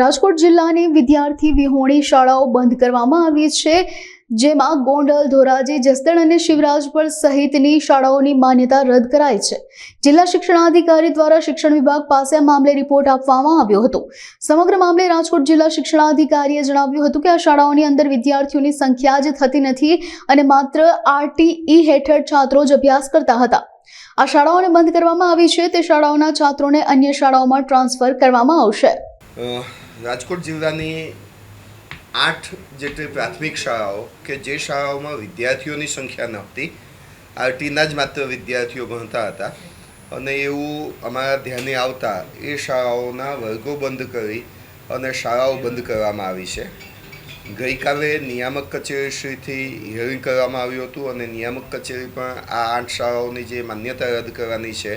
રાજકોટ જિલ્લાની વિદ્યાર્થી વિહોણી શાળાઓ બંધ કરવામાં આવી છે, જેમાં ગોંડલ, ધોરાજી, જસદણ અને શિવરાજપુર સહિતની શાળાઓની માન્યતા રદ કરાઈ છે. જિલ્લા શિક્ષણાધિકારી દ્વારા શિક્ષણ વિભાગ પાસે આ મામલે રિપોર્ટ આપવામાં આવ્યો હતો. સમગ્ર મામલે રાજકોટ જિલ્લા શિક્ષણાધિકારીએ જણાવ્યું હતું કે આ શાળાઓની અંદર વિદ્યાર્થીઓની સંખ્યા જ થતી નથી અને માત્ર આરટીઈ હેઠળ છાત્રો જ અભ્યાસ કરતા હતા. આ શાળાઓને બંધ કરવામાં આવી છે, તે શાળાઓના છાત્રોને અન્ય શાળાઓમાં ટ્રાન્સફર કરવામાં આવશે. રાજકોટ જિલ્લાની આઠ જેટલી પ્રાથમિક શાળાઓ કે જે શાળાઓમાં વિદ્યાર્થીઓની સંખ્યા નહોતી. આરટીના જ માત્ર વિદ્યાર્થીઓ ભણતા હતા. અને એવું અમારા ધ્યાને આવતા એ શાળાઓના વર્ગો બંધ કરી અને શાળાઓ બંધ કરવામાં આવી છે. ગઈકાલે નિયામક કચેરીશ્રીથી હિયરિંગ કરવામાં આવ્યું હતું અને નિયામક કચેરી પણ આ આઠ શાળાઓની જે માન્યતા રદ કરવાની છે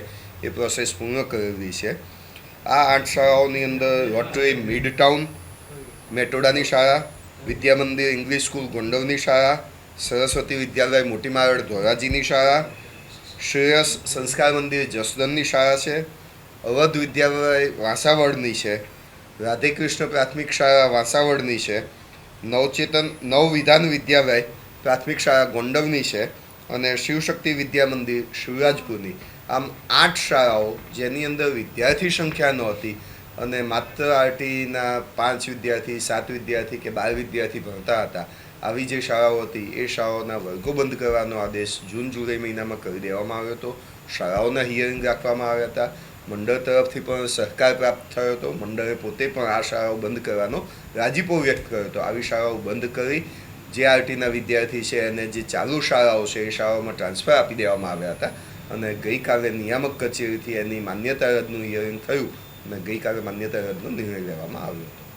એ પ્રોસેસ પૂર્ણ કરેલી છે. આ આઠ શાળાઓની અંદર રોટરી મિડ ટાઉન મેટોડાની શાળા વિદ્યા મંદિર ઇંગ્લિશ સ્કૂલ ગોંડવની શાળા, સરસ્વતી વિદ્યાલય મોટી મારડ ધોરાજીની શાળા, શ્રેયસ સંસ્કાર મંદિર જસદનની શાળા છે, અવધ વિદ્યાલય વાંસાવડની છે, રાધેકૃષ્ણ પ્રાથમિક શાળા વાંસાવડની છે, નવચેતન નવવિધાન વિદ્યાલય પ્રાથમિક શાળા ગોંડવની છે અને શિવશક્તિ વિદ્યા મંદિર શિવરાજપુરની. આમ આઠ શાળાઓ જેની અંદર વિદ્યાર્થી સંખ્યા નહોતી અને માત્ર આરટીના પાંચ વિદ્યાર્થી, સાત વિદ્યાર્થી કે બાર વિદ્યાર્થી ભણતા હતા, આવી જે શાળાઓ હતી, એ શાળાઓના વર્ગો બંધ કરવાનો આદેશ જૂન, જુલાઈ મહિનામાં કરી દેવામાં આવ્યો હતો. શાળાઓના હિયરિંગ રાખવામાં આવ્યા હતા. મંડળ તરફથી પણ સહકાર પ્રાપ્ત થયો હતો. મંડળે પોતે પણ આ શાળાઓ બંધ કરવાનો રાજીપો વ્યક્ત કર્યો હતો. આવી શાળાઓ બંધ કરી જે આરટીના વિદ્યાર્થી છે અને જે ચાલુ શાળાઓ છે, એ શાળાઓમાં ટ્રાન્સફર આપી દેવામાં આવ્યા હતા. અને ગઈકાલે નિયામક કચેરીથી એની માન્યતા રદનું હિયરિંગ થયું. અને ગઈકાલે માન્યતા રદનો નિર્ણય લેવામાં આવ્યો. હતો